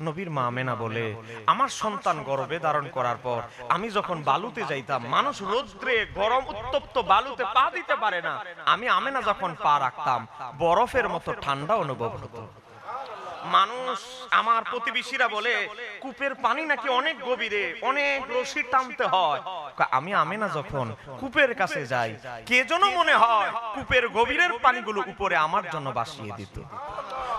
নবীর মা আমেনা বলে, আমার সন্তান গর্ভে ধারণ করার পর আমি যখন বালুতে যাইতাম, মানুষ রৌদ্রে গরম উত্তপ্ত বালুতে পা দিতে পারে না। আমি আমেনা যখন পা রাখতাম, বরফের মতো ঠান্ডা অনুভব হতো। মানুষ, আমার প্রতিবেশীরা বলে, কূপের পানি নাকি অনেক গভীরে, অনেক রশি টানতে হয়। কা- আমি আমেনা যখন কূপের কাছে যাই, কে যেন মনে হয় কূপের গভীরের পানিগুলো উপরে আমার জন্য বাসিয়ে দিত।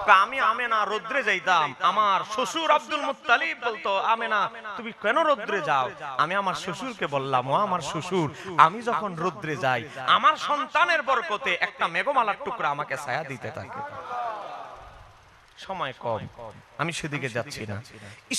আমি আমেনা রোদ্রে যাইতাম। আমার শ্বশুর আব্দুল মুত্তালিব বলতো, আমেনা, তুমি কেন রোদ্রে যাও? আমি আমার শ্বশুরকে বললাম, ও আমার শ্বশুর, আমি যখন রোদ্রে যাই, আমার সন্তানের বরকতে একটা মেঘমালার টুকরা আমাকে ছায়া দিতে থাকে। সময় কম। আমি সেদিকে যাচ্ছি না।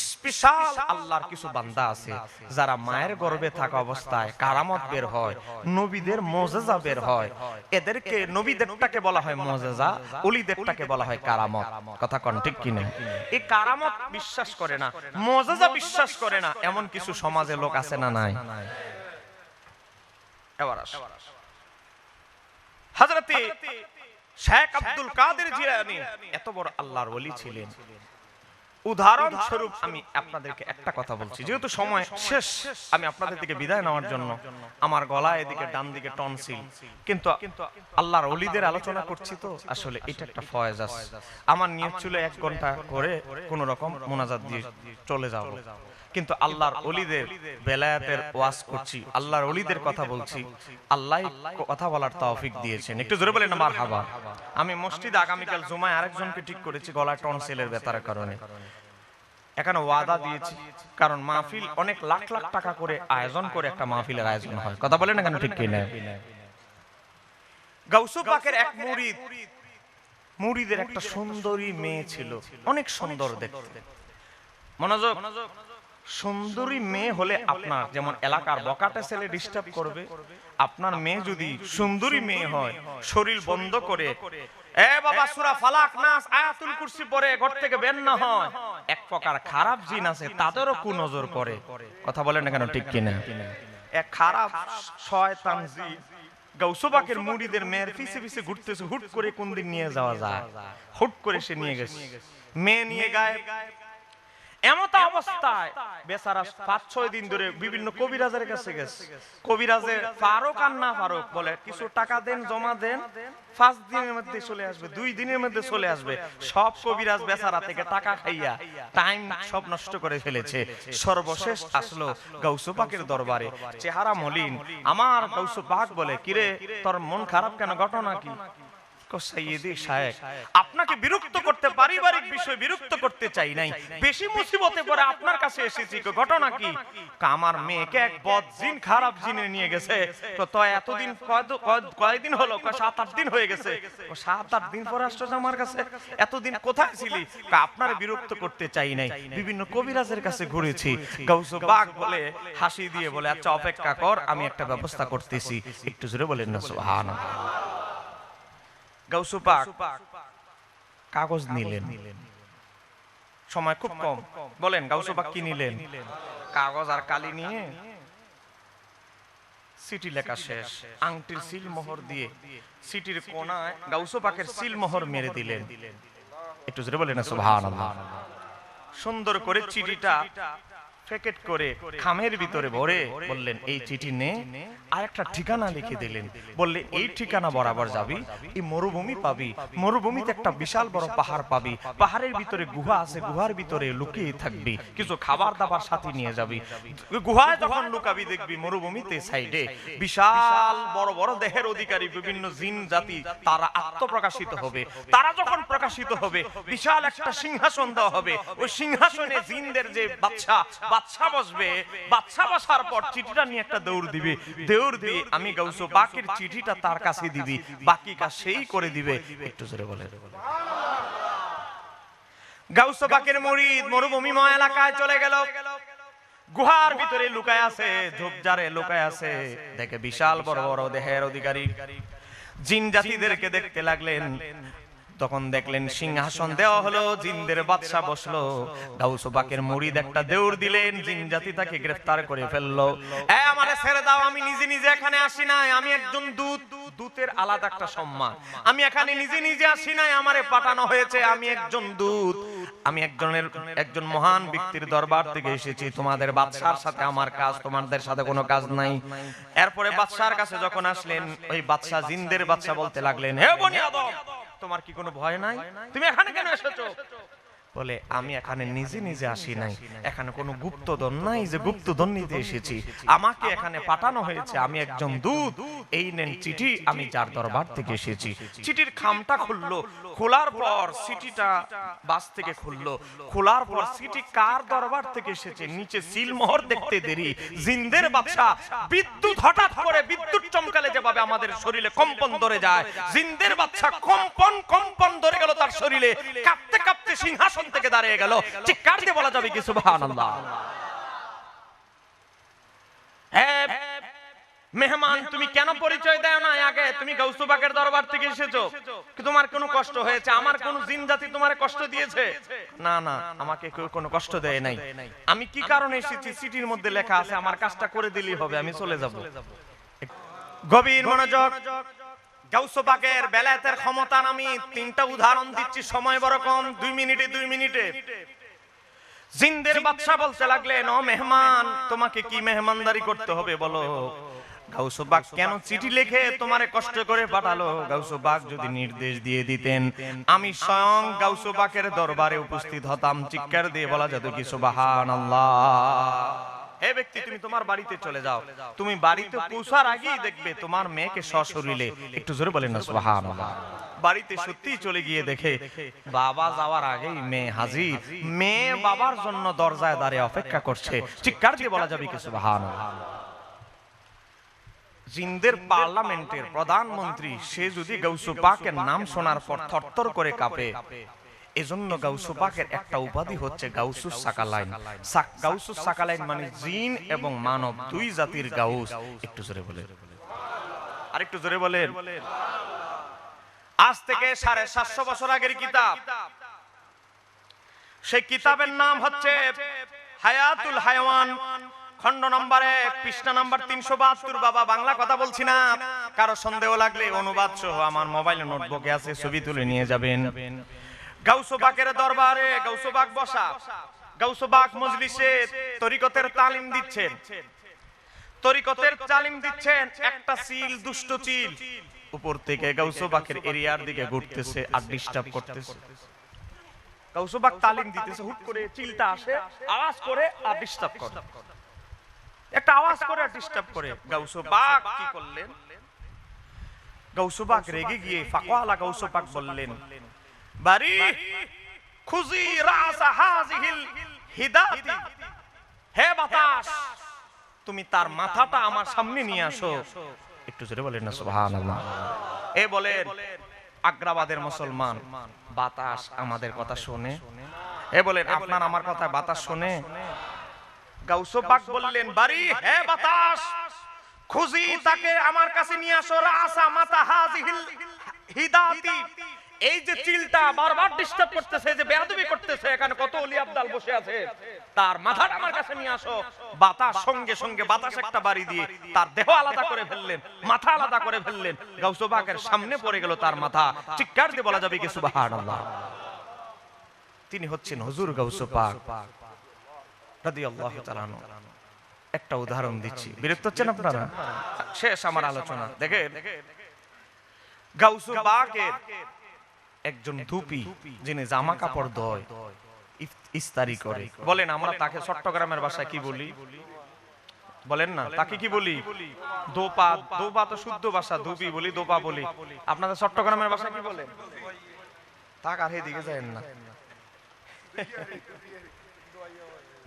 স্পেশাল আল্লাহর কিছু বান্দা আছে যারা মায়ের গর্ভে থাকা অবস্থায় কারামত বের হয় নবীদের মোজেজা বের হয়। এদেরকে নবীদেরটাকে বলা হয় মোজেজা অলিদেরটাকে বলা হয় কারামত। কথা কন ঠিক কিনা এই কারামত বিশ্বাস করে না মোজেজা বিশ্বাস করে না এমন কিছু সমাজে লোক আছে না নাই? এবার আসো। শেখ আব্দুল কাদের জিলানী এত বড় আল্লাহর ওলি ছিলেন। উদাহরণ স্বরূপ আমি আপনাদেরকে একটা কথা বলছি। যেহেতু সময় শেষ আমি আপনাদের থেকে বিদায় নেওয়ার জন্য আমার গলা এদিকে ডান দিকে টনসিল। কিন্তু আল্লাহর অলিদের আলোচনা করছি তো আসলে এটা একটা ফয়েজ আছে। আমার নিয়ত ছিল এক ঘণ্টা করে কোন রকম মোনাজাত দিয়ে চলে যাব কিন্তু আল্লাহর অলিদের বেলায়াতের ওয়াজ করছি। আল্লাহর অলিদের কথা বলছি। আল্লাহ কথা বলার তৌফিক দিয়েছেন। একটু জোরে বলেন মার হাবা আমি মসজিদে আগামীকাল জুমায় আরেকজনকে ঠিক করেছি গলায় টনসিলের বেতার কারণে। এখানে ওয়াদা দিয়েছি কারণ মাহফিল অনেক লাখ লাখ টাকা করে আয়োজন করে একটা মাহফিলের আয়োজন হয়। কথা বলেন না কেন? ঠিক কিনা? গাউসু পাকের এক মুরিদ। মুরিদের একটা সুন্দরী মেয়ে ছিল। অনেক সুন্দর দেখতে। মনোযোগ সুন্দরী মেয়ে হলে আপনার, যেমন এলাকার বকাটে ছেলে ডিস্টার্ব করবে, আপনার মেয়ে যদি সুন্দরী মেয়ে হয়, শরীর বন্ধ করে, এ বাবা, সুরা ফালাক নাস, আয়াতুল কুরসি পড়ে, ঘর থেকে বের না হয়। এক প্রকার খারাপ জিন আছে, তাদেরও কুনজর করে। কথা বলেন না কেন, ঠিক কিনা? এক খারাপ শয়তান জিন গাউসবাকের মুড়িদের মেয়ের পিছে পিছে ঘুরতেছে, হুট করে কোন দিন নিয়ে যাওয়া যায়? হুট করে সে নিয়ে গেছে। মেয়ে নিয়ে গায়ে এমত অবস্থায় বেচারা পাঁচ, ছয় দিন ধরে বিভিন্ন কবিরাজের কাছে গেছে। কবিরাজের ফারুক আর না ফারুক বলে, কিছু টাকা দেন, জমা দেন, পাঁচ দিনের মধ্যে চলে আসবে, দুই দিনের মধ্যে চলে আসবে। সব কবিরাজ বেচারা থেকে টাকা খাইয়া টাইম সব নষ্ট করে ফেলেছে। সর্বশেষ আসলো গাউসু পাকের দরবারে। চেহারা মলিন। আমার গাউসু পাক বলে, কিরে, তোর মন খারাপ কেন? ঘটনা কি? আপনাকে বিরক্ত করতে পারিবারিক বিষয় বিরক্ত করতে চাই নাই। বেশি মুসিবতে পড়ে আপনার কাছে এসেছি ঘটনা কি? আমার মেয়েকে এক বদ জিন খারাপ জিনে নিয়ে গেছে। তো তো এতদিন কয়দিন হলো? সাত আট দিন হয়ে গেছে। সাত আট দিন পরে আসছো আমার কাছে? এতদিন কোথায় ছিলি? আপনার বিরক্ত করতে চাই নাই। বিভিন্ন কবিরাজের কাছে ঘুরেছি। গাউসু বাগ বলে হাসি দিয়ে বলে আচ্ছা অপেক্ষা কর আমি একটা ব্যবস্থা করতেছি। একটু জোরে বলেন না সুবহানাল্লাহ। গাউসু কাগজ নিলেন। সময় খুব কম। বলেন গাউসু পাক কি নিলেন? কাগজ আর কালি নিয়ে সিটি লেখা শেষ। আংটির সিল মোহর দিয়ে সিটির কোনায় গাউসু পাকের সিল মোহর মেরে দিলেন। একটু জোরে বলেন সুবহানাল্লাহ। সুন্দর করে চিঠিটা প্যাকেট করে খামের ভিতরে ভরে বললেন এই চিঠি নে আর একটা ঠিকানা লিখে দিলেন। বললে এই ঠিকানা বরাবর যাবি এই মরুভূমি পাবি মরুভূমিতে একটা বিশাল বড় পাহাড় পাবি পাহাড়ের ভিতরে গুহা আছে গুহার ভিতরে লুকিয়ে থাকবি কিছু খাবার দাবার সাথে নিয়ে যাবি। গুহায় যখন লুকাবি দেখবি মরুভূমিতে সাইডে বিশাল বড় বড় দেহের অধিকারী বিভিন্ন জিন জাতি তারা আত্মপ্রকাশিত হবে। তারা যখন প্রকাশিত হবে বিশাল একটা সিংহাসন দেওয়া হবে। ওই সিংহাসনে জিনদের যে বাচ্চা বাচ্চা বসবে। বাচ্চা বসার পর চিঠিটা নিয়ে একটা দৌড় দিবে। দৌড় দিয়ে আমি গাউসো বাকির চিঠিটা তার কাছে দিবি। বাকি কাজ সেই করে দিবে। একটু জোরে বলে গাউসো বাকের মরিদ মরুভূমিময় এলাকায় চলে গেল। গুহার ভিতরে লুকায় আছে, ঝোপঝাড়ে লুকায় আছে। দেখে বিশাল বড় বড় দেহের অধিকারী। জিন জাতিদেরকে দেখতে লাগলেন। তখন দেখলেন সিংহাসন দেওয়া হলো, জিনদের বাদশা বসল। গাউস বাকের মুরিদ একটা দেউর দিলেন, জিন জাতি তাকে গ্রেফতার করে ফেলল। এ আমারে ছেড়ে দাও, আমি নিজে নিজে এখানে আসি নাই, আমি একজন দূত, দূতের আলাদা একটা সম্মান। আমি এখানে নিজে নিজে আসি নাই, আমারে পাঠানো হয়েছে, আমি একজন দূত। আমি একজনের, একজন মহান ব্যক্তির দরবার থেকে এসেছি, তোমাদের বাদশার সাথে আমার কাজ, তোমাদের সাথে কোনো কাজ নাই। এরপরে বাদশার কাছে যখন আসলেন, ওই বাদশা জিন্দের বাদশা বলতে লাগলেন, হে বনি আদম তোমার কি কোনো ভয় নাই? তুমি এখানে কেন এসেছ? বলে আমি এখানে নিজে নিজে আসি নাই। এখানে কোনো গুপ্তধন নাই যে গুপ্তধন নিতে এসেছি। আমাকে এখানে পাঠানো হয়েছে। আমি একজন দূত। এই নেন চিঠি। আমি যার দরবার থেকে এসেছি। চিঠির খামটা খুললো। খোলার পর সিটিটা বাস থেকে খুললো। খোলার পর সিটি কার দরবার থেকে এসেছে? নিচে সিলমোহর দেখতে দেরি। জিন্দের বাদশা। বিদ্যুৎ হঠাৎ করে বিদ্যুৎ চমকালে যেভাবে আমাদের শরীরে কম্পন ধরে যায়। জিন্দের বাদশা কম্পন কম্পন ধরে গেল। তার শরীরে কাঁপতে কাঁপতে সিংহাসন থেকে দাঁড়িয়ে গেল। চিৎকার দিয়ে বলা যাবে কি, সুবহানাল্লাহ। মেহমান, তুমি কেন পরিচয় দাও না আগে তুমি গৌসুবাগের দরবার থেকে এসেছ। তোমার কোনো কষ্ট হয়েছে? আমার কোন জিন জাতি তোমার কষ্ট দিয়েছে? না না, আমাকে কেউ কোনো কষ্ট দেয় নাই। আমি কি কারণে এসেছি? সিটির মধ্যে লেখা আছে, আমার কাজটা করে দিলেই হবে, আমি চলে যাব। গভীর মনোযোগ গাউসবাগের বেলায়েতের ক্ষমতা আমি তিনটা উদাহরণ দিচ্ছি। সময় বড় কম, দুই মিনিটে দুই মিনিটে। জিন্দের বাদশা বলতে লাগলেন, ও মেহমান, তোমাকে কি মেহমানদারি করতে হবে বলো? গাউসবাগ কেন চিঠি লিখে তোমারে কষ্ট করে পাঠালো? গাউসবাগ যদি নির্দেশ দিয়ে দিতেন, আমি স্বয়ং গাউসবাগের দরবারে উপস্থিত হতাম। চিৎকার দিয়ে বলা যেত কি, সুবহানাল্লাহ। হে ব্যক্তি, তুমি তোমার বাড়িতে চলে যাও। তুমি বাড়িতে পৌঁছার আগেই দেখবে তোমার মেয়েকে সশরীরে। একটু জোরে বলেন না, সুবহানাল্লাহ। বাড়িতে সত্যি চলে গিয়ে দেখে বাবা যাওয়ার আগেই মেয়ে হাজির। মেয়ে বাবার জন্য দরজায় দাঁড়িয়ে অপেক্ষা করছে। চিৎকার দিয়ে বলা যাবে কি, সুবহানাল্লাহ? জিন্দের পার্লামেন্টের প্রধানমন্ত্রী, সে যদি গৌসু পাকের নাম শোনার পর থরথর করে কাঁপে। এজন্য গাউসু পাকের একটা উপাধি হচ্ছে গাউসুস সাকালাইন। সাক- গাউসুস সাকালাইন মানে জিন এবং মানব দুই জাতির গাউস। একটু জোরে বলে আর একটু জোরে বলেন। আজ থেকে সাড়ে সাতশো বছর আগের কিতাব। সেই কিতাবের নাম হচ্ছে হায়াতুল হায়ওয়ান। খন্ড নম্বর এক পৃষ্ঠা নাম্বার তিনশো বাহাত্তর। বাবা বাংলা কথা বলছি না। কারও সন্দেহ লাগলে অনুবাদ সহ আমার মোবাইলে নোটবুকে আছে ছবি তুলে নিয়ে যাবেন। গাউসবাকের দরবারে গাউসবাক বসা গাউসবাক মজলিসে তরিকতের তালিম দিচ্ছেন। তরিকতের তালিম দিচ্ছেন একটা চিল দুষ্ট চিল। উপর থেকে গাউসবাকের এরিয়ার দিকে ঘুরতেছে, আর ডিস্টার্ব করতেছে। গাউসবাক তালিম দিতেছে, হুট করে চিলটা আসে, আওয়াজ করে আর ডিস্টার্ব করে। একটা আওয়াজ করে আর ডিস্টার্ব করে। গাউসবাক কি করলেন? গাউসবাক রেগে গিয়ে ফাকওয়ালা গাউসবাক বললেন বাড়ি খুজি রাসা হাজিহিল হিদাতি হে বাতাস, তুমি তার মাথাটা আমার সামনে নিয়ে আসো। একটু জোরে বলেন না, সুবহানাল্লাহ। এ বলেন, আগ্রাবাদের মুসলমান, বাতাস আমাদের কথা শুনে। এ বলেন, আপনার আমার কথা বাতাস শুনে। গাউসবাক বললেন, বাড়ি, হে বাতাস, খুজি তাকে আমার কাছে নিয়ে আসো রাসা মাতা হাজিহিল হিদাতি এই যে চিলটা বারবার ডিস্টার্ব করতেছে যে বেয়াদবি করতেছে, এখানে কত অলি আব্দাল বসে আছে। তার মাথাটা আমার কাছে নিয়ে আসো। বাতাস সঙ্গে সঙ্গে বাতাস একটা বাড়ি দিয়ে তার দেহ আলাদা করে ফেললেন, মাথা আলাদা করে ফেললেন। গাউসবাকের সামনে পড়ে গেল তার মাথা। চিৎকার দিয়ে বলা যাবে কি, সুবহানাল্লাহ। তিনি হচ্ছেন হুজুর গাউসবাক রাদিয়াল্লাহু তাআলা। একটা উদাহরণ দিচ্ছি। বিরক্ত হচ্ছেন আপনারা? শেষ আমার আলোচনা। দেখেন। গাউসবাকের একজন ধুপি যিনি জামা কাপড় ধয় ইস্তারি করে। বলেন আমরা তাকে চট্টগ্রামের ভাষায় কি বলি? বলেন না তাকে কি বলি? দোপা দোপা তো শুদ্ধ ভাষা ধুপি বলি দোপা বলি। আপনাদের চট্টগ্রামের ভাষা কি বলেন তাক আর দিকে যায় না।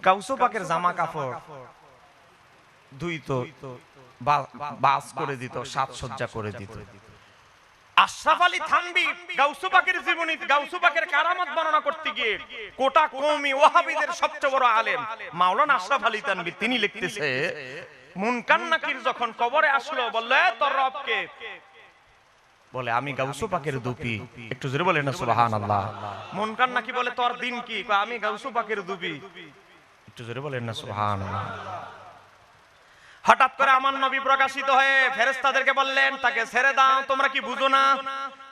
গাউসো পাকের জামা কাপড় দুই তো বাস করে দিত সাজসজ্জা করে দিত। আশরাফ আলী থানবি গাউসু পাকের জীবনী, গাউসু পাকের কারামত বর্ণনা করতে গিয়ে কোটা কওমি ওয়াহাবিদের সবচেয়ে বড় আলেম মাওলানা আশরাফ আলী থানবি তিনি লিখতেছে, মুনকান নাকির যখন কবরে আসলো, বললে, তোর রবকে। বলে, আমি গাউসু পাকের দুপি। একটু জোরে বলেন না, সুবহানাল্লাহ। মুনকান নাকি বলে, তোর দিন কি? আমি গাউসু পাকের দুপি। একটু জোরে বলেন না, সুবহানাল্লাহ। হঠাৎ করে আমার নবী প্রকাশিত হয়ে ফেরেশতাদেরকে বললেন, তাকে ছেড়ে দাও, তোমরা কি বুঝো না?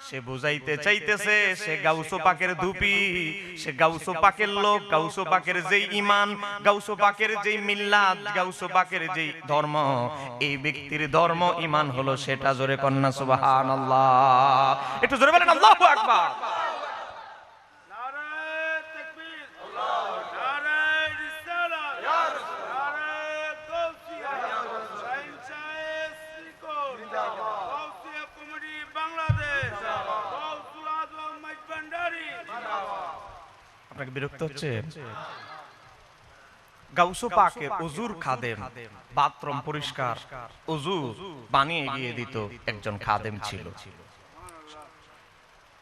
সে বুঝাইতে চাইতেছে, সে গাউসো পাকের ধুপি, সে গাউসো পাকের লোক, গাউসো পাকের যেই ইমান গাউসো পাকের যেই মিল্লাত গাউসো পাকের যেই ধর্ম, এই ব্যক্তির ধর্ম ইমান হলো সেটা জোরে কন্যা সুবহানাল্লাহ। একটু জোরে বলেন, আল্লাহু আকবার। আপনাকে বিরক্ত হচ্ছে? গাউসো পাকের ওজুর খাদেম বাথরুম পরিষ্কার ওজু বানিয়ে গিয়ে দিত একজন খাদেম ছিল।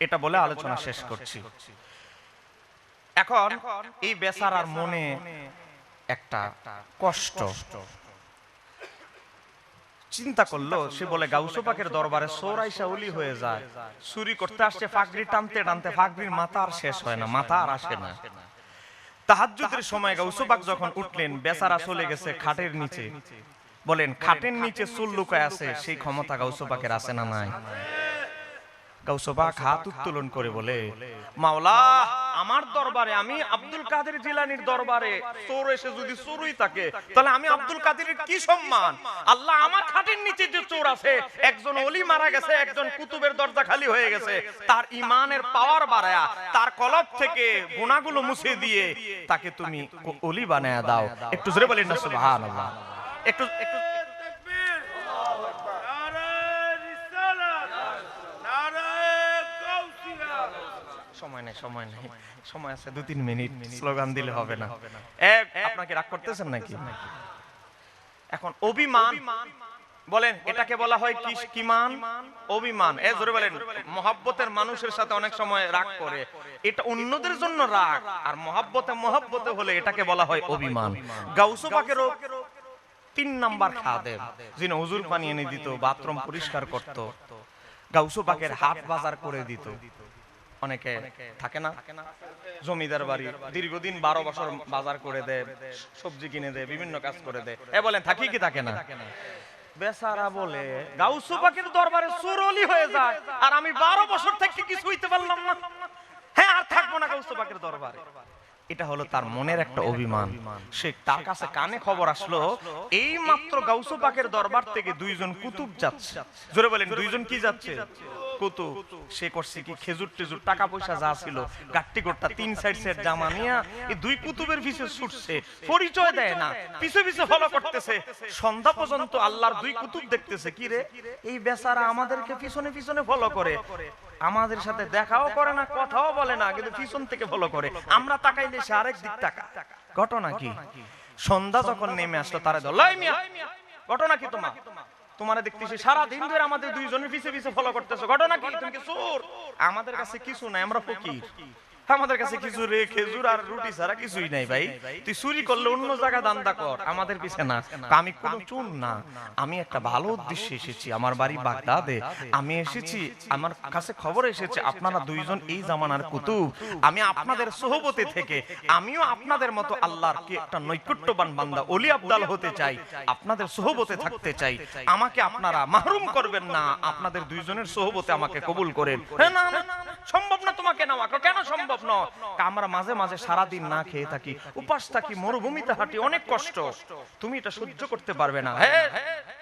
এটা বলে আলোচনা শেষ করছি। এখন এই বেচারার মনে একটা কষ্ট। চিন্তা করল, সে বলে, গাউসো পাকের দরবারে সৌরাইশা উলি হয়ে যায়। চুরি করতে আসছে ফাগরি টানতে টানতে ফাগরির মাথা আর শেষ হয় না, মাথা আর আসে না। সময় গাউসো পাক যখন উঠলেন, বেচারা চলে গেছে খাটের নিচে। বলেন, খাটের নিচে চুল লুকায় আছে, সেই ক্ষমতা গাউসো পাকের আছে না নাই? গাউসো পাক হাত উত্তোলন করে বলে, মাওলা আমার দরবারে, আমি আব্দুল কাদের জিলানির দরবারে, চোর এসে যদি চোরই থাকে, তাহলে আমি আব্দুল কাদেরের কি সম্মান? আল্লাহ আমার খাটের নিচে যে চোর আছে, একজন অলি মারা গেছে, একজন কুতুবের দরজা খালি হয়ে গেছে, তার ইমানের পাওয়ার বাড়ায়া, তার কলব থেকে গুণাগুলো মুছে দিয়ে তাকে তুমি অলি বানায়া দাও। একটু জোরে বলেন না, সুবহানাল্লাহ। একটু একটু তাকবীর নারায়ে রিসালাত নারায়ে গাউসিয়া সময় নেই সময় নেই। সময় আছে দু তিন মিনিট স্লোগান দিলে হবে না। আপনাকে রাগ করতেছেন নাকি? এখন অভিমান। বলেন এটাকে বলা হয় কি কিমান অভিমান। এ জোরে বলেন মহাব্বতের মানুষের সাথে অনেক সময় রাগ করে। এটা অন্যদের জন্য রাগ। আর মহাব্বতে মহাব্বতে হলে এটাকে বলা হয় অভিমান। গাউসো পাকেরও তিন নাম্বার খাদেম যিনি হুজুর পানি এনে দিত বাথরুম পরিষ্কার করত। গাউসো পাকের হাট বাজার করে দিত। অনেকে থাকে না। জমিদার বাড়ি দীর্ঘদিন বারো বছর বাজার করে দেয় সবজি কিনে দেয় বিভিন্ন কাজ করে দেয়। এ বলেন থাকি কি থাকে না? বেচারা বলে গাউসু পাখির দরবারে সুরলি হয়ে যায় আর আমি বারো বছর থেকে কিছু হইতে পারলাম না। হ্যাঁ আর থাকব না গাউসু পাখির দরবারে। এটা হলো তার মনের একটা অভিমান। সে তার কাছে কানে খবর আসলো এই মাত্র গাউসু পাকের দরবার থেকে দুইজন কুতুব যাচ্ছে। জোরে বলেন দুইজন কি যাচ্ছে? কুতুব সে করছে কি? খেজুর টেজুর টাকা পয়সা যা ছিল। গাট্টি গোট্টা, তিন সাইড জামা এই দুই কুতুবের পিছে ছুটছে। পরিচয় দেয় না। পিছে পিছে ফলো করতেছে। সন্ধ্যা পর্যন্ত আল্লাহর দুই কুতুব দেখতেছে। কি রে? এই বেচারা আমাদেরকে পিছনে পিছনে ফলো করে। আমাদের সাথে দেখাও করে না, কথাও বলে না, কিন্তু পিছন থেকে ফলো করে। আমরা তাকাইলে সে আরেক দিক টাকা ঘটনা কি? সন্ধ্যা যখন নেমে আসলো, তারা ঘটনা কি তোমার? তোমার দেখতেছি সারা দিন ধরে আমাদের দুইজনের পিছে পিছে ফলো করতেছো। ঘটনা কি? তুমি কি চোর? আমাদের কাছে কিছু নাই, আমরা ফকির। আমাদের কাছে কিছু রে খেজুর আর রুটি ছাড়া কিছুই নাই ভাই। তুই চুরি করলে অন্য জায়গা দান্দা কর। আমাদের পিছে না। আমি কোনো চুন না। আমি একটা ভালো উদ্দেশ্যে এসেছি। আমার বাড়ি বাগদাদে। আমি এসেছি। আমার কাছে খবর এসেছে। আপনারা দুইজন এই জামানার কুতুব। আমি আপনাদের সোহবতে থেকে আমিও আপনাদের মতো আল্লাহর কি একটা নৈকট্যবান বান্দা অলি আব্দাল হতে চাই। আপনাদের সোহবতে থাকতে চাই। আমাকে আপনারা মাহরুম করবেন না। আপনাদের দুইজনের সোহবতে আমাকে কবুল করেন হ্যাঁ, না। সম্ভব না তোমাকে নেওয়া কেন সম্ভব না আমরা মাঝে মাঝে সারাদিন না খেয়ে থাকি। উপাস থাকি, মরুভূমিতে হাঁটি, অনেক কষ্ট। তুমি এটা সহ্য করতে পারবে না। হ্যাঁ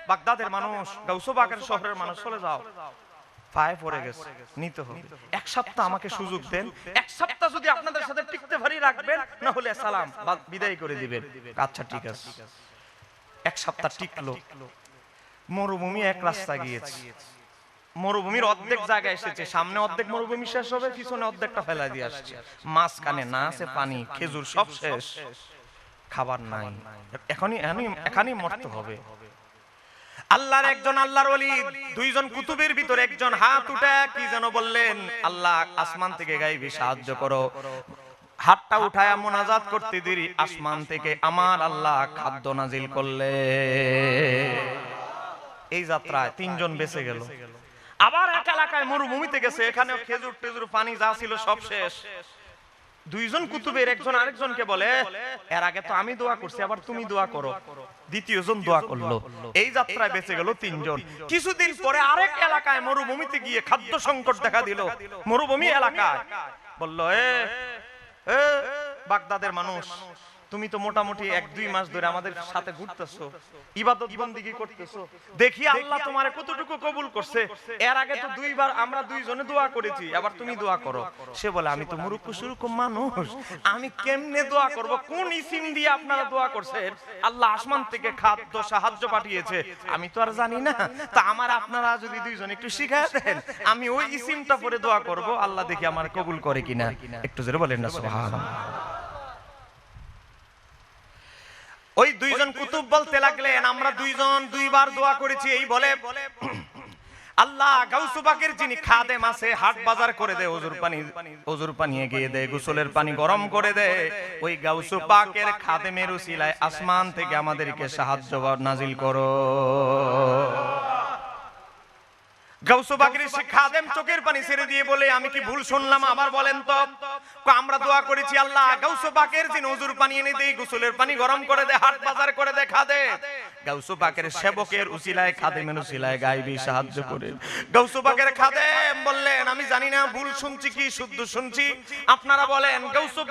বাগদাদের মানুষ, গাউসোবাগের শহরের মানুষ, চলে যাও। এক সপ্তাহ আমাকে সুযোগ দেন। এক সপ্তাহ যদি আপনাদের সাথে টিকতে রাখবেন। না হলে সালাম বিদায় করে দিবেন। আচ্ছা ঠিক আছে। এক সপ্তাহ টিকলো। মরুভূমি এক রাস্তা গিয়েছে। মরুভূমির অর্ধেক জায়গায় এসেছে, সামনে অর্ধেক মরুভূমি শেষ হবে, পিছনে অর্ধেকটা ফেলা দিয়ে আসছে। মাঝখানে না আছে পানি, খেজুর সব শেষ। খাবার নাই। এখনই, এখনই- মরতে হবে। আল্লাহর একজন আল্লাহর ওলি, দুইজন কুতুবের ভিতরে একজন হাত উঠে, কি যেন বললেন, আল্লাহ, আসমান থেকে গাইবি, সাহায্য করো। হাতটা উঠায় মোনাজাত করতে দেরি, আসমান থেকে আমার আল্লাহ খাদ্য নাজিল করলে। এই যাত্রায় তিনজন বেঁচে গেল। আবার এক এলাকায় মরুভূমিতে গেছে এখানে খেজুর টেজুর পানি যা ছিল সব শেষ। দুইজন কুতুবের একজন আরেকজনকে বলে, এর আগে তো আমি দোয়া করছি, আবার তুমি দোয়া করো। দ্বিতীয় জন দোয়া করল। এই যাত্রায় বেঁচে গেল তিনজন। কিছুদিন পরে আরেক এলাকায় মরুভূমিতে গিয়ে খাদ্য সংকট দেখা দিল। মরুভূমি এলাকায়। বলল এ, বাগদাদের মানুষ তুমি তো মোটামুটি এক দুই মাস ধরে আমাদের সাথে ঘুরতেছো ইবাদত বন্দিগি করতেছো। দেখি আল্লাহ তোমার কতটুকু কবুল করছে। এর আগে তো দুইবার আমরা দুইজনে দোয়া করেছি আবার তুমি দোয়া করো। সে বলে আমি তো মানুষ। আমি কেমনে দোয়া করব? কোন ইসিম দিয়ে আপনারা দোয়া করছেন? আল্লাহ আসমান থেকে খাদ্য সাহায্য পাঠিয়েছে। আমি তো আর জানি না। তা আমার আপনারা যদি দুইজন একটু শিখায় দেন আমি ওই ইসিমটা পরে দোয়া করব। আল্লাহ দেখি আমার কবুল করে কিনা। একটু জোরে বলেন না সুবহানাল্লাহ। ওই দুইজন কুতুব বলতে লাগলেন, আমরা দুইজন দুইবার দোয়া করেছি, এই বলে আল্লাহ গাউসুবাকের যিনি খাদেম আছে, হাট বাজার করে দে ওজুর পানি ওজুর পানি এগিয়ে দে, গোসলের পানি গরম করে দে। ওই গাউসুবাকের খাদে খাদেমের উসিলায় আসমান থেকে আমাদেরকে সাহায্য নাজিল করো। খাদেম চোখের পানি ছেড়ে দিয়ে বলে আমি কি ভুল শুনলাম আবার বলেন তো। আমরা দোয়া করেছি আল্লাহ গাউসু বাকের যিনি ওজুর পানি এনে দেই গোসলের পানি গরম করে দে হাট বাজার করে দে খাদে গাউসু বাকের সেবকের উসিলায় খাদেমের উসিলায় গাইবি সাহায্য করে গাউসু বাকের খাদেম বললেন আমি জানি না ভুল শুনছি কি শুদ্ধ শুনছি। আপনারা বলেন গাউসু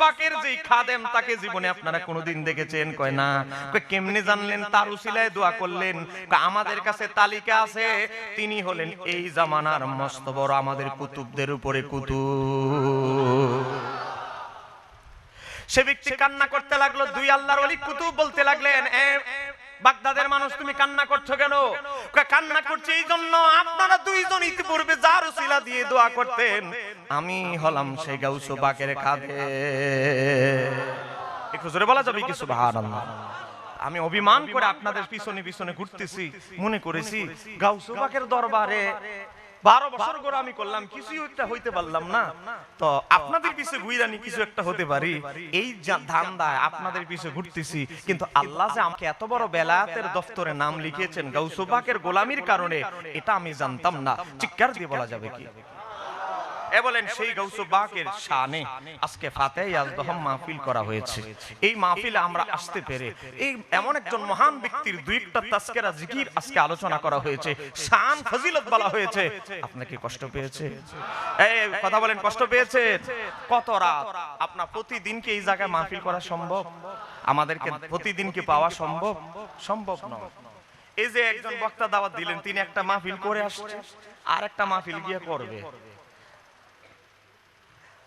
যেই খাদেম তাকে জীবনে আপনারা কোনোদিন দেখেছেন কয় না কয় কেমনে জানলেন তার উসিলায় দোয়া করলেন আমাদের কাছে তালিকা আছে তিনি হলেন এই জামানার মস্ত বড় আমাদের কুতুবদের উপরে কুতুব। সে ব্যক্তি কান্না করতে লাগল, দুই আল্লাহর অলি কুতুব বলতে লাগলেন বাগদাদের মানুষ তুমি কান্না করছ কেন? কান্না করছি এই জন্য আপনারা দুইজন ইতিপূর্বে যার উসিলা দিয়ে দোয়া করতেন, আমি হলাম সেই গাউসু বাকের খাদে একটু বলা যাবে কি? সুবহানাল্লাহ। আমি অভিমান করে আপনাদের পিছনে পিছনে ঘুরতেছি, মনে করেছি গাউসু বাকের দরবারে বারো বছর করে আমি করলাম কিছু একটা হইতে পারলাম না। তো আপনাদের পিছে ঘুইরানি কিছু একটা হতে পারি। এই ধান্দায় আপনাদের পিছে ঘুরতেছি। কিন্তু আল্লাহ যে আমাকে এত বড় বেলায়াতের দফতরে নাম লিখিয়েছেন গাউসুবাকের গোলামির কারণে, এটা আমি জানতাম না। চিৎকার দিয়ে বলা যাবে কি? এ সেই শানে আজকে ফাতে ইয়াজদহম মাহফিল করা হয়েছে। এই মাহফিলে আমরা আসতে পেরে এই এমন একজন মহান ব্যক্তির দুই একটা তাস্কেরা জিকির আজকে আলোচনা করা হয়েছে। শান ফজিলত বলা হয়েছে। আপনাকে কষ্ট পেয়েছে? এই কথা বলেন, কষ্ট পেয়েছে? কত রাত? আপনার প্রতিদিন কি এই জায়গায় মাহফিল করা সম্ভব? আমাদেরকে প্রতিদিন কি পাওয়া সম্ভব? সম্ভব নয়। এই যে একজন বক্তা দাওয়াত দিলেন, তিনি একটা মাহফিল করে আসছে। আর একটা মাহফিল গিয়ে করবে।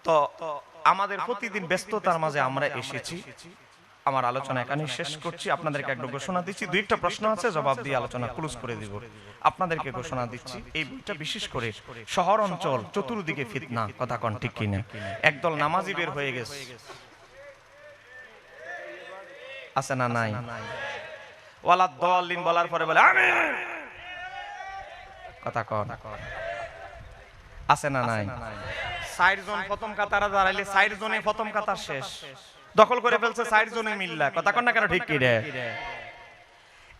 তো আমাদের প্রতিদিন ব্যস্ততার মাঝে আমরা এসেছি। আমার আলোচনা এখানে শেষ করছি। আপনাদেরকে একটা ঘোষণা দিচ্ছি। দুই একটা প্রশ্ন আছে, জবাব দিয়ে আলোচনা ক্লোজ করে দিব। আপনাদেরকে ঘোষণা দিচ্ছি, এই বইটা বিশেষ করে শহর অঞ্চল, চতুর্দিকে ফিতনা, কথা কন ঠিক কিনা? একদল নামাজি বের হয়ে গেছে। আছে না নাই? ওয়ালা দলিন বলার পরে বলে আমি কথা কন। আছে না নাই? সাইড প্রথম কাতারা দাঁড়াইলে সাইড জোনে প্রথম কাতার শেষ। দখল করে ফেলছে সাইড জোনে মিল্লা। কথা কন না কেন, ঠিক কি রে?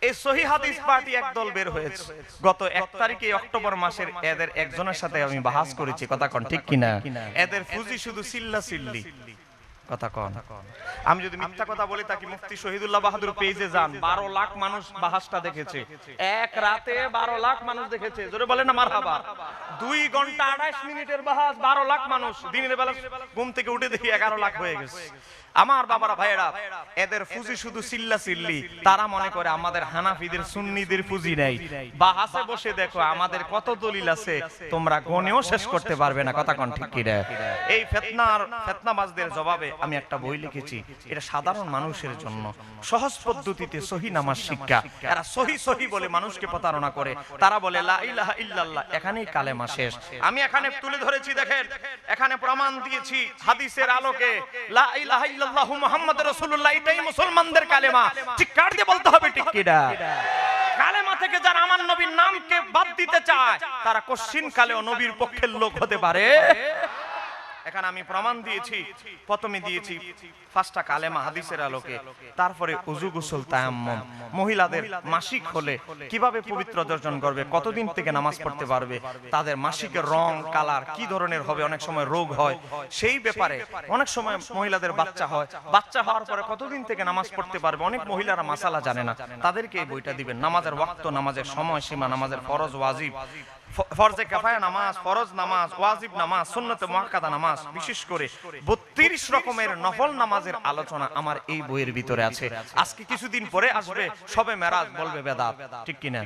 এই সহি হাদিস পার্টি একদল বের হয়েছে। গত এক তারিখে অক্টোবর মাসের এদের একজনের সাথে আমি বাহাস করেছি। কথা কন, ঠিক কিনা এদের ফুজি শুধু সিল্লা সিল্লি। কথা কন। আমি যদি মিথ্যা কথা বলি তাকে মুফতি শহীদুল্লাহ বাহাদুর পেজে যান। বারো লাখ মানুষ বাহাসটা দেখেছে। এক রাতে বারো লাখ মানুষ দেখেছে। জোরে বলেন না মারহাবা। দুই ঘণ্টা আড়াইশ মিনিটের বাহাস বারো লাখ মানুষ। দিনের বেলা ঘুম থেকে উঠে দেখি এগারো লাখ হয়ে গেছে। আমার বাবারা ভাইয়েরা এদের ফুজি শুধু চিল্লা চিল্লি তারা মনে করে আমাদের হানাফিদের সুন্নিদের ফুজি নেই। বাহাসে বসে দেখো আমাদের কত দলিল আছে তোমরা গনেও শেষ করতে পারবে না কথা কন ঠিক কি রে? এই ফেতনার ফেতনাবাজদের জবাবে আমি একটা বই লিখেছি। এটা সাধারণ মানুষের জন্য। সহজ পদ্ধতিতে সহি নামাজ শিক্ষা। এরা সহি সহি বলে মানুষকে প্রতারণা করে। তারা বলে লা ইলাহা ইল্লাল্লাহ। এখানেই কালেমা শেষ। আমি এখানে তুলে ধরেছি দেখেন এখানে প্রমাণ দিয়েছি হাদিসের আলোকে লা ইলাহা ইল্লাল্লাহ মুহাম্মাদুর রাসূলুল্লাহ, এটাই মুসলমানদের কালেমা। ঠিক কার দিয়ে বলতে হবে ঠিক কিডা? কালেমা থেকে যারা আমার নবীর নামকে বাদ দিতে চায়, তারা কোশ্চিন কালেও নবীর পক্ষের লোক হতে পারে। এখানে আমি প্রমাণ দিয়েছি। প্রথমে দিয়েছি ফার্স্টটা কালেমা হাদিসের আলোকে। তারপরে উজু গোসল, তায়াম্মম। মহিলাদের মাসিক হলে কীভাবে পবিত্র অর্জন করবে, কতদিন থেকে নামাজ পড়তে পারবে, তাদের মাসিকের রং, কালার কি ধরনের হবে, অনেক সময় রোগ হয়। সেই ব্যাপারে অনেক সময় মহিলাদের বাচ্চা হয়। বাচ্চা হওয়ার পরে কতদিন থেকে নামাজ পড়তে পারবে, অনেক মহিলারা মাসালা জানে না। তাদেরকে এই বইটা দিবেন। নামাজের ওয়াক্ত, নামাজের সময়সীমা, নামাজের ফরজ, ওয়াজিব। ফরজে কাফায়া নামাজ, ফরজ নামাজ, ওয়াজিব নামাজ, সুন্নতে মুআক্কাদা নামাজ, বিশেষ করে 32 রকমের নফল নামাজের আলোচনা আমার এই বইয়ের ভিতরে আছে। আজকে কিছুদিন পরে আসবে, সবে মেরাজ বলবে বেদাত, ঠিক কিনা?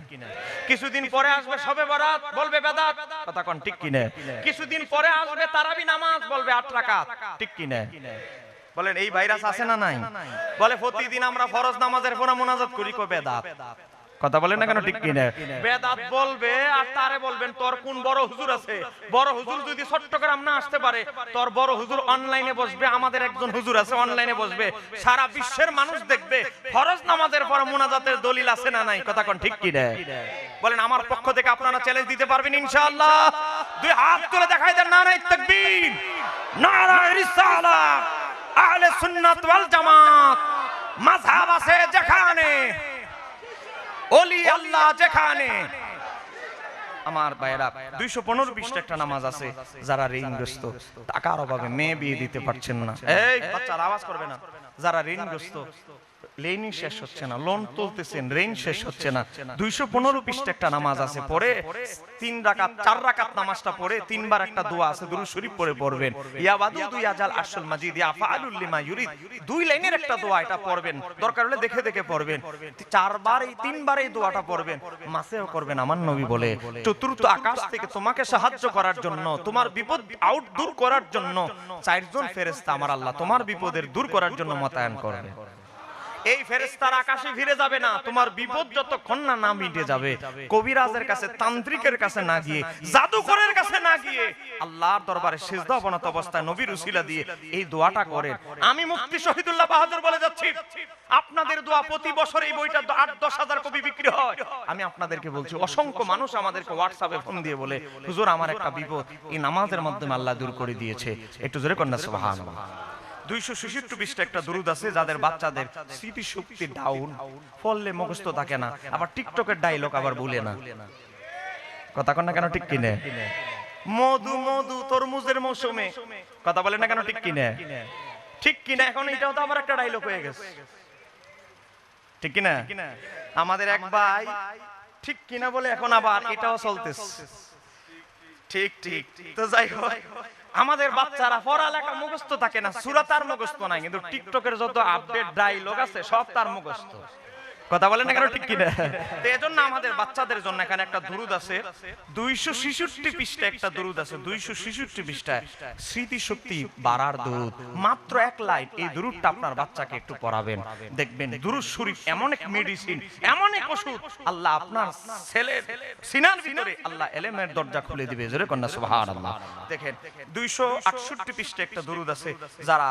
কিছুদিন পরে আসবে, সবে বরাত বলবে বেদাত, কথা কোন ঠিক কিনা? কিছুদিন পরে আসবে, তারাবি নামাজ বলবে আট রাকাত, ঠিক কিনা? বলেন, এই ভাইরাস আছে না নাই? বলে, প্রতিদিন আমরা ফরজ নামাজের পরে মোনাজাত করি কো বেদাত? কথা বলেন না কেন? ঠিক কিনা? বেদাত বলবে আর তারে বলবেন, তোর কোন বড় হুজুর আছে? বড় হুজুর যদি চট্টগ্রাম না আসতে পারে, তোর বড় হুজুর অনলাইনে বসবে, আমাদের একজন হুজুর আছে, অনলাইনে বসবে। সারা বিশ্বের মানুষ দেখবে, ফরজ নামাজের পর মোনাজাতের দলিল আছে না নাই? কথা কোন, ঠিক কিনা? বলেন, আমার পক্ষ থেকে আপনারা চ্যালেঞ্জ দিতে পারবেন ইনশাআল্লাহ? দুই হাত তুলে দেখাই দেন নারাই তাকবীর নারাই রিসালাত আহলে সুন্নাত ওয়াল জামাত, মাযহাব আছে যেখানে ওলি আল্লাহ যেখানে। আমার ভাইরা দুইশো পনেরো বিশটা একটা নামাজ আছে যারা ঋণগ্রস্ত। টাকার অভাবে মেয়ে বিয়ে দিতে পারছেন না। এই বাচ্চার আওয়াজ করবে না। যারা ঋণগ্রস্ত লেনই শেষ হচ্ছে না লোন তুলতেছেন ঋণ শেষ হচ্ছে না। দুইশো পনেরো পৃষ্ঠা একটা নামাজ আছে পরে তিন রাকাত চার রাকাত নামাজটা পড়ে তিনবার একটা দোয়া আছে দুরু শরীফ পড়ে পড়বেন। ইয়াবাদু দুই আজাল আসল মাজিদ ইউরিদ। দুই লাইনের একটা দোয়া এটা পড়বেন। দরকার হলে দেখে দেখে পড়বেন। চারবার এই তিনবার এই দোয়াটা পড়বেন। মাসেও করবেন আমার নবী বলে। চতুর্থ আকাশ থেকে তোমাকে সাহায্য করার জন্য তোমার বিপদ আউট দূর করার জন্য। চারজন ফেরেশতা আমার আল্লাহ তোমার বিপদের দূর করার জন্য। মোতায়েন করবে এই ফেরেস্তার আকাশে ফিরে যাবে না। তোমার বিপদ যতক্ষণ না না মিটে যাবে। কবিরাজের কাছে, তান্ত্রিকের কাছে না গিয়ে, জাদুকরের কাছে না গিয়ে আল্লাহর দরবারে সিজদা অবনত অবস্থায় নবীর উসিলা দিয়ে এই দোয়াটা করেন। আমি মুফতি শহীদুল্লাহ বাহাদুর বলে যাচ্ছি, আপনাদের দোয়া প্রতি বছর এই বইটা আট, দশ হাজার কপি বিক্রি হয়। আমি আপনাদেরকে বলছি, অসংখ্য মানুষ আমাদেরকে হোয়াটসঅ্যাপে ফোন দিয়ে বলে, হুজুর, আমার একটা বিপদ। এই নামাজের মাধ্যমে আল্লাহ দূর করে দিয়েছে। একটু জোরে কন্যা, সুবহানাল্লাহ। দুইশো ছেষট্টি পৃষ্ঠা একটা বাচ্চাদের স্মৃতি শক্তি ডাউন ফললে মুখস্থ থাকে না। আবার টিকটকের ডায়লগ আবার বলে না। কথা কন না কেন ঠিক কিনে? মধু মধু না এখন এটাও তো আবার একটা ডায়লগ হয়ে গেছে। ঠিক কিনা? আমাদের এক ভাই ঠিক কিনা বলে এখন আবার এটাও চলতেছে। ঠিক ঠিক। তো যাই হোক আমাদের বাচ্চারা পড়ালেখা মুখস্থ থাকে না সুরা তার মুখস্থ নাই, কিন্তু টিকটকের যত আপডেট ডায়লগ আছে, সব তার মুখস্থ। কথা বলেন না কেন? ঠিক কিনা? তো এজন্য আমাদের বাচ্চাদের জন্য এখানে একটা দুরুদ আছে। দুইশো ছিষট্টি পৃষ্ঠা একটা দুরুদ আছে। দুইশো ছিষট্টি পৃষ্ঠায় স্মৃতি শক্তি বাড়ার দুরুদ। মাত্র এক লাইন এই দুরুদটা আপনার বাচ্চাকে একটু পড়াবেন। দেখবেন দুরুদ শরীফ এমন এক মেডিসিন এমন এক ওষুধ। আল্লাহ আপনার ছেলের সিনার ভিতরে আল্লাহ এলেমের দরজা খুলে দিবে। জোরে কন্যা সুবহানাল্লাহ। দেখেন দুইশো আটষট্টি পৃষ্ঠা একটা দুরুদ আছে। যারা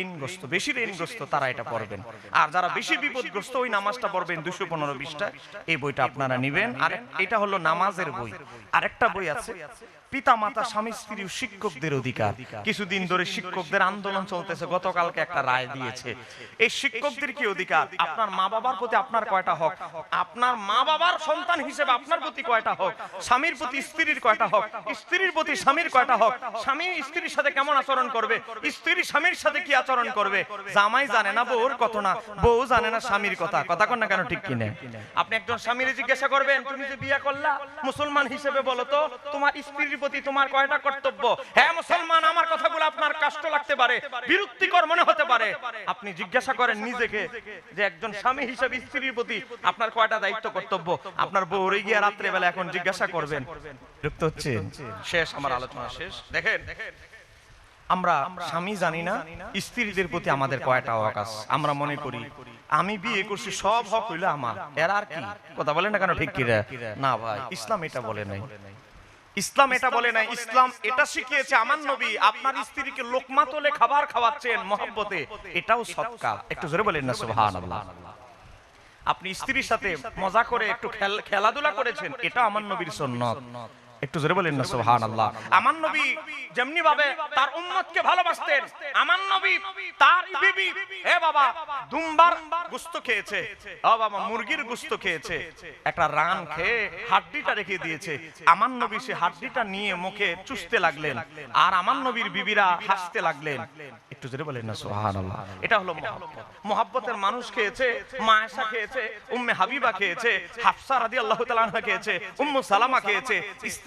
ঋণগ্রস্ত বেশি ঋণগ্রস্ত তারা এটা পড়বেন। আর যারা বেশি বিপদগ্রস্ত ওই নামাজটা পড়বেন দুশো পনেরো বিশটা। এই বইটা আপনারা নিবেন। আর এটা হলো নামাজের বই। আরেকটা বই আছে। পিতা মাতা স্বামী স্ত্রী শিক্ষকদের অধিকার। কিছুদিন ধরে শিক্ষকদের আন্দোলন চলতেছে গতকালকে একটা রায় দিয়েছে। এই শিক্ষকদের কি অধিকার? আপনার মা বাবার প্রতি আপনার কয়টা হক? আপনার মা বাবার সন্তান হিসেবে আপনার প্রতি কয়টা হক? স্বামীর প্রতি স্ত্রীর কয়টা হক? স্ত্রীর প্রতি স্বামীর কয়টা হক? স্বামী স্ত্রীর সাথে কেমন আচরণ করবে? স্ত্রী স্বামীর সাথে কি আচরণ করবে? জামাই জানে না বউর কত না বউ জানে না স্বামীর কথা। কথা কন না কেন ঠিক কিনে? আপনি একজন স্বামীর জিজ্ঞাসা করবেন তুমি যে বিয়ে করলা মুসলমান হিসেবে বলো তো তোমার স্ত্রীর প্রতি তোমার কয়টা কর্তব্য? হ্যাঁ মুসলমান আমার কথাগুলো আপনার কষ্ট লাগতে পারে বিরক্তিকর মনে হতে পারে। আপনি জিজ্ঞাসা করেন নিজেকে যে একজন স্বামী হিসেবে স্ত্রীর প্রতি আপনার কয়টা দায়িত্ব কর্তব্য? আপনার বউরে গিয়ে রাত্রে বেলা এখন জিজ্ঞাসা করবেন। বিরক্ত হচ্ছে। শেষ আমার আলোচনা শেষ। দেখেন আমরা স্বামী জানি না স্ত্রীদের প্রতি আমাদের কয়টা হক আছে? আমরা মনে করি আমি বিয়ে করছি সব হক হইল আমার। এর আর কি? কথা বলে না কেন ঠিক কি রে? না ভাই ইসলাম এটা বলে নাই। ইসলাম এটা বলে নাই ইসলাম এটা শিখিয়েছে আমার নবী আপনার স্ত্রীকে লোকমা তোলে খাবার খাওয়াচ্ছেন মহব্বতে এটাও সৎকা। একটু জোরে বলেন না সুবহানাল্লাহ। আপনি স্ত্রীর সাথে মজা করে একটু খেলাধুলা করেছেন এটা আমার নবীর সন্ন্যত একটু জোরে বলেন না সুবহান আল্লাহ আমার নবী যেমনি ভাবে তার উম্মতকে ভালোবাসতেন আমার নবী তার বিবি হে বাবা দুম্বার গুস্ত খেয়েছে ও বাবা মুরগির গুস্ত খেয়েছে একটা রান খেয়ে হাড্ডিটা রেখে দিয়েছে। আমার নবী সে হাড্ডিটা নিয়ে মুখে চুষতে লাগলেন আর আমার নবীর বিবিরা হাসতে লাগলেন। একটু জোরে বলেন না সুবহানাল্লাহ। এটা হলো মহব্বত। মহব্বতের মানুষ খেয়েছে মা আয়েশা খেয়েছে উম্মে হাবিবা খেয়েছে হাফসা রাদিয়াল্লাহু তাআলা খেয়েছে উম্মু সালামা খেয়েছে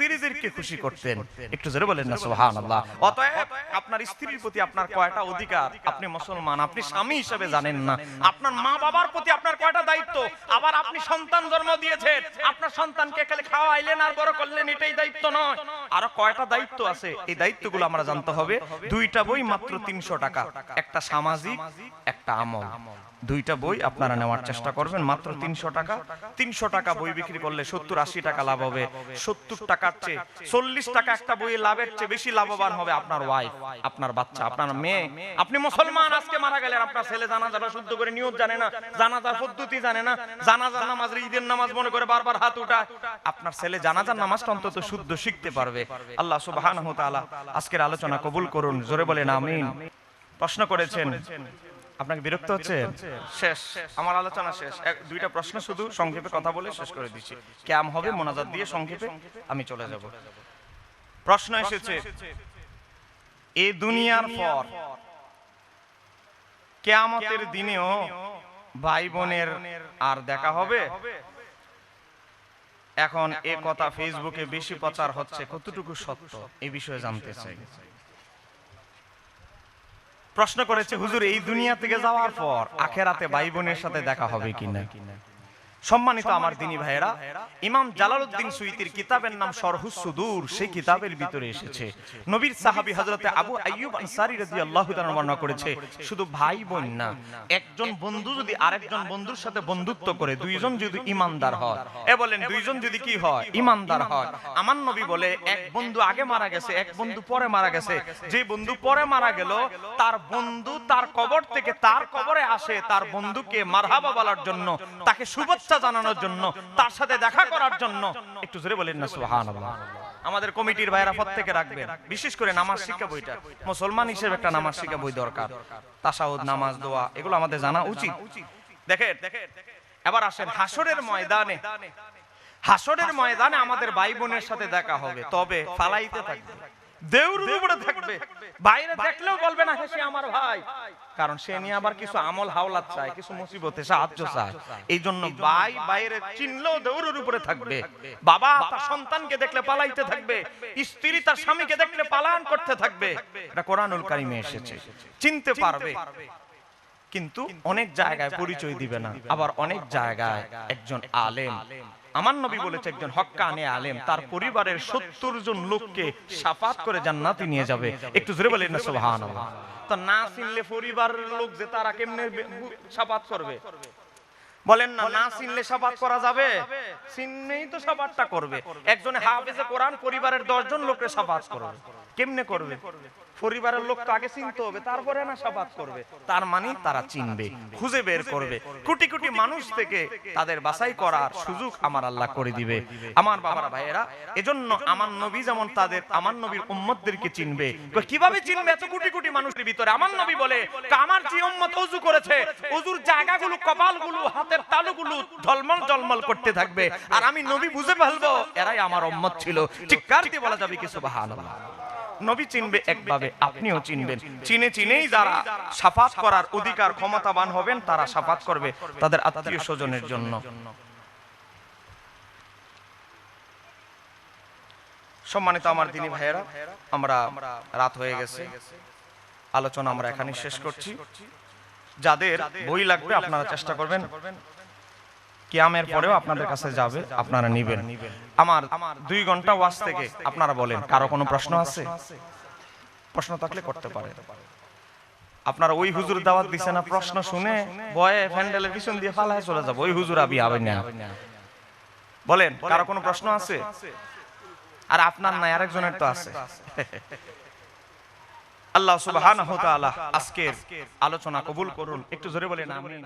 স্ত্রীদেরকে খুশি করতেন। একটু জোরে বলেন না সুবহানাল্লাহ। অতএব আপনার স্ত্রীর প্রতি আপনার কয়টা অধিকার? আপনি মুসলমান আপনি স্বামী হিসেবে জানেন না। আপনার মা বাবার প্রতি আপনার কয়টা দায়িত্ব? আবার আপনি সন্তান জন্ম দিয়েছেন। আপনার সন্তানকে খালি খাওয়াইলেন আর বড় করলেন এটাই দায়িত্ব নয়। আরও কয়টা দায়িত্ব আছে? এই দায়িত্বগুলো আমরা জানতে হবে। দুইটা বই মাত্র তিনশো টাকা। একটা সামাজিক একটা আমল। দুইটা বই আপনারা নেওয়ার চেষ্টা করবেন, মাত্র তিনশো টাকা। তিনশো টাকা বই বিক্রি করলে সত্তর আশি টাকা লাভ হবে। সত্তর টাকার চেয়ে চল্লিশ টাকা একটা বই লাভের চেয়ে বেশি লাভবান হবে আপনার ওয়াইফ আপনার বাচ্চা, আপনার মেয়ে। আপনি মুসলমান, আজকে মারা গেলেন, আপনার ছেলে জানাজাটা শুদ্ধ করে নিয়ত জানে না, জানাজার পদ্ধতি জানে না, জানাজার নামাজ, ঈদের নামাজ মনে করে বারবার হাত উঠায়। আপনার ছেলে জানাজার নামাজটা অন্তত শুদ্ধ শিখতে পারবে। আল্লাহ তাআলা আজকের আলোচনা কবুল করুন, জোরে বলেন আমিন। প্রশ্ন করেছেন আপনাকে বিরক্ত হচ্ছে? শেষ। আমার আলোচনা শেষ। এক দুইটা প্রশ্ন শুধু সংক্ষেপে কথা বলে শেষ করে দিচ্ছি। ক্যাম হবে মোনাজাত দিয়ে সংক্ষেপে আমি চলে যাব। প্রশ্ন এসেছে এ দুনিয়ার পর কেয়ামতের দিনেও ভাই বোনের আর দেখা হবে? এখন এ কথা ফেসবুকে বেশি প্রচার হচ্ছে কতটুকু সত্য? এই বিষয়ে জানতে চাই। প্রশ্ন করেছে, হুজুর, এই দুনিয়া থেকে যাওয়ার পর আখেরাতে ভাই বোনের সাথে দেখা হবে কিনা? সম্মানিত আমার দিনী ভাইয়েরা ইমাম জালালউদ্দিন সুইতির কিতাবের নাম সরহুস সুদূর সেই কিতাবের ভিতরে এসেছে। নবীর সাহাবী হযরতে আবু আইয়ুব আনসারী রাদিয়াল্লাহু তাআলা বর্ণনা করেছে। শুধু ভাই বোন না একজন বন্ধু যদি আরেকজন বন্ধুর সাথে বন্ধুত্ব করে দুইজন যদি ইমানদার হয়। এ বলেন দুইজন যদি কি হয়? ইমানদার হয়। আমার নবী বলে এক বন্ধু আগে মারা গেছে এক বন্ধু পরে মারা গেছে। যে বন্ধু পরে মারা গেল তার বন্ধু তার কবর থেকে তার কবরে আসে তার বন্ধুকে মারহাবা বলার জন্য। তাকে শুভেচ্ছা জানানোর জন্য, তার সাথে দেখা করার জন্য। একটু জোরে বলেন না, সুবহানাল্লাহ। আমাদের কমিটির ভাইরা প্রত্যেকে রাখবেন, বিশেষ করে নামাজ শিক্ষা বইটা মুসলমান হিসেবে একটা নামাজ শিক্ষা বই দরকার। তাসাউদ, নামাজ, দোয়া, এগুলো আমাদের জানা উচিত। দেখেন, এবার আসেন হাসরের ময়দানে। হাসরের ময়দানে আমাদের ভাই বোনের সাথে দেখা হবে, তবে ফালাইতে থাকবে। দেউরুর উপরে থাকবে। বাইরে দেখলেও বলবে না সে আমার ভাই। কারণ সে নিয়ে আবার কিছু আমল হাওলাত চায়, কিছু মুসিবতে সাহায্য চায়। এই জন্য বাইরে চিনলেও উপরে থাকবে। বাবা তার সন্তানকে দেখলে পালাইতে থাকবে। স্ত্রী তার স্বামীকে দেখলে পালায়ন করতে থাকবে। এটা কোরআনুল কারিমে এসেছে। চিনতে পারবে। কিন্তু অনেক জায়গায় পরিচয় দিবে না। আবার অনেক জায়গায় একজন আলেম আমার নবী বলেছে, একজন হক্কানে আলেম, তার পরিবারের সত্তর জন লোককে সাফাত করে জান্নাতে নিয়ে যাবে। একটু জোরে বলেন না, সুবহানাল্লাহ। তো না চিনলে পরিবারের লোক যে তারা কেমনে সাফাত করবে? বলেন না না চিনলে সাফাত করা যাবে? চিনলেই তো সাফাতটা করবে। একজনে হাফেজে কোরআন পরিবারের দশজন লোককে সাফাত করবে। কেমনে করবে? পরিবারের লোক তো আগে চিনতে হবে, তারপরে না সাফাত করবে। তার মানে তারা চিনবে, খুঁজে বের করবে। কোটি কোটি মানুষ থেকে তাদের বাছাই করার সুযোগ আমার আল্লাহ করে দিবে। আমার বাবার ভাইয়েরা, এজন্য আমার নবী যেমন তাদের, আমার নবীর উম্মতদেরকে চিনবে। কীভাবে চিনবে এত কোটি কোটি মানুষের ভিতরে? আমার নবী বলে "কা আমার যে উম্মত ওযু করেছে ওযুর জায়গাগুলো, কপালগুলো, হাতের তালুগুলো ঝলমল ঝলমল করতে থাকবে। আর আমি নবী বুঝে ফেলব, এরাই আমার উম্মত ছিল। চিৎকার দিয়ে বলা যাবে কি? সুবহানাল্লাহ। নবী চিনবে একভাবে আপনিও চিনবেন। চিনে চিনেই যারা সাফাত করার অধিকার ক্ষমতাবান হবেন তারা সাফাত করবে তাদের আত্মীয় স্বজনের জন্য। সম্মানিত আমার দিনী ভাইয়েরা আমরা রাত হয়ে গেছে। আলোচনা আমরা এখানে শেষ করছি। যাদের বই লাগবে আপনারা চেষ্টা করবেন কিয়ামের পরেও আপনাদের কাছে যাবে আপনারা নিবেন। আমার দুই ঘণ্টা ওয়াজ থেকে আপনারা বলেন কারও কোনো প্রশ্ন আছে? প্রশ্ন থাকলে করতে পারে আপনারা ওই হুজুর দাওয়াত দিছে না প্রশ্ন শুনে বয়ে ফ্যান্ডেলের পিছন দিয়ে পালায় চলে যাব ওই হুজুর আবি আবেন না। বলেন কারও কোনো প্রশ্ন আছে? আর আপনার নাই আরেকজনের তো আছে। আল্লাহ সুবহানাহু ওয়া তাআলা আজকের আলোচনা কবুল করুন। একটু জোরে বলেন আমিন।